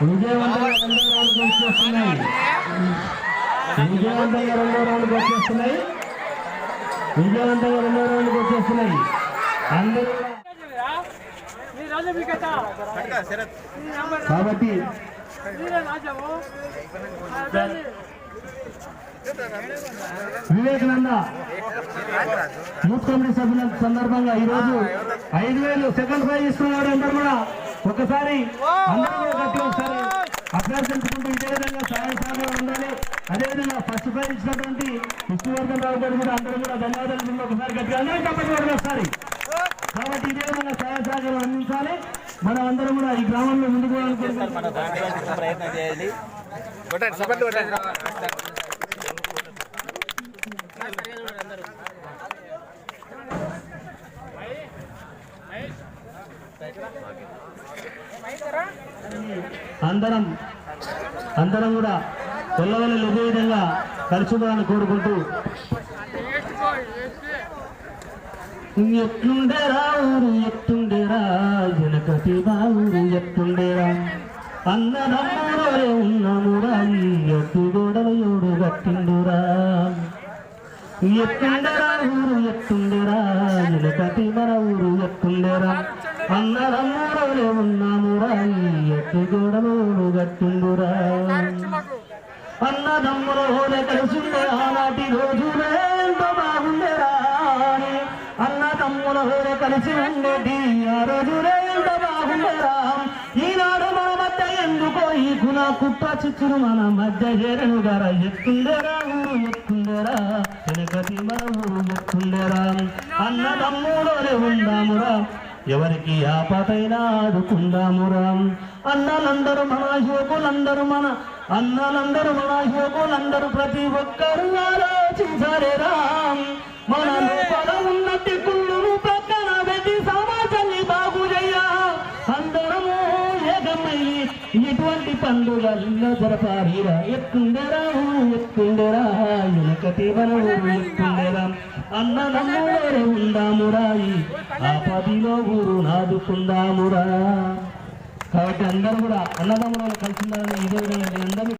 విజయవంతంగా రెండో రౌండ్కి వచ్చేస్తున్నాయి విజయవంతంగా రెండో రౌండ్కి వచ్చేస్తున్నాయి విజయవంతంగా రెండో రౌండ్కి వచ్చేస్తున్నాయి. అందరూ కాబట్టి వివేకానంద యూత్ కమిటీ సభ్యుల సందర్భంగా ఈరోజు ఐదు వేలు సెకండ్ ప్రైజ్ ఇస్తున్నారు అందరు కూడా ఒకసారి అందరూ కూడా గట్టిగా ఒకసారి అభ్యర్థించుకుంటూ ఇదే విధంగా సహాయ సహకారం ఉండాలి. అదేవిధంగా ఫస్ట్ ప్రైజ్ ఇచ్చినటువంటి విష్ణువర్ధన్ రావు గారు కూడా అందరూ కూడా ధన్యవాదాలు ఒకసారి గట్టిగా అందరూ ఒకసారి కాబట్టి ఇదే విధంగా సహాయ సహకారం అందించాలి. మనం అందరం కూడా ఈ గ్రామంలో ముందుకు ప్రయత్నం చేయాలి అందరం అందరం కూడా కొల్లవల్లి ఇదే విధంగా కలుసుకోవాలని కోరుకుంటూ ఎట్లుండేరా ఊరు ఎట్టుండేరా వెనకటి మా ఊరు ఎట్టుండేరా అన్నదమ్ముడే ఉన్నామురా ఈ ఎట్టు గోడలు ఏడు గట్టిండురా ఎట్టుండేరా ఊరు ఎట్టుండేరా వెనకటి మన ఊరు ఎట్టుండేరా అన్నదమ్ముడే ఉన్నామురా ఈ ఎట్టు గోడలు ఏడు గట్టిండురా అన్నదమ్ముల హోద కలిసిందే ఆనాటి రోజులే ఎంతో బాగుండేరా అని అన్నదమ్ముల హోద కలిసి ఉండేది ఆ రోజులే ఎంత బాగుండేరా ఈనాడు మన మధ్య ఎందుకో ఈ గుణ కుట్ర చిచ్చును మన మధ్య చేరను గార. ఎత్తుండేరా ఊరు ఎత్తుండేరా వెనకటి మన ఊరు ఎత్తుండేరా అన్నదమ్ములోనే ఉందామురా. ఎవరికి ఆపదైనా ఆదుకుందామురా అన్నలందరూ మన యువకులందరూ మన అన్నలందరూ మన యువకులందరూ ప్రతి ఒక్కరూ ఆలోచించారేరా మన లోపల ఉన్నట్టి కుళ్ళును ప్రక్కన పెట్టి సమాజాన్ని బాగు చెయ్యా అందరము ఏకమై ఇటువంటి పండుగల్లో జరపారిరా ఎత్తుండేరా ఊరు ఎత్తుండేరా వెనకటి మన ఊరు ఎత్తుండేరా అన్నదమ్ముడే ఉందామురా. ఈ పదిలో ఊరు నాదుకుందామురా. కాబట్టి అందరూ కూడా అన్నదమ్ములను కలిసి ఇదే విధంగా అందరూ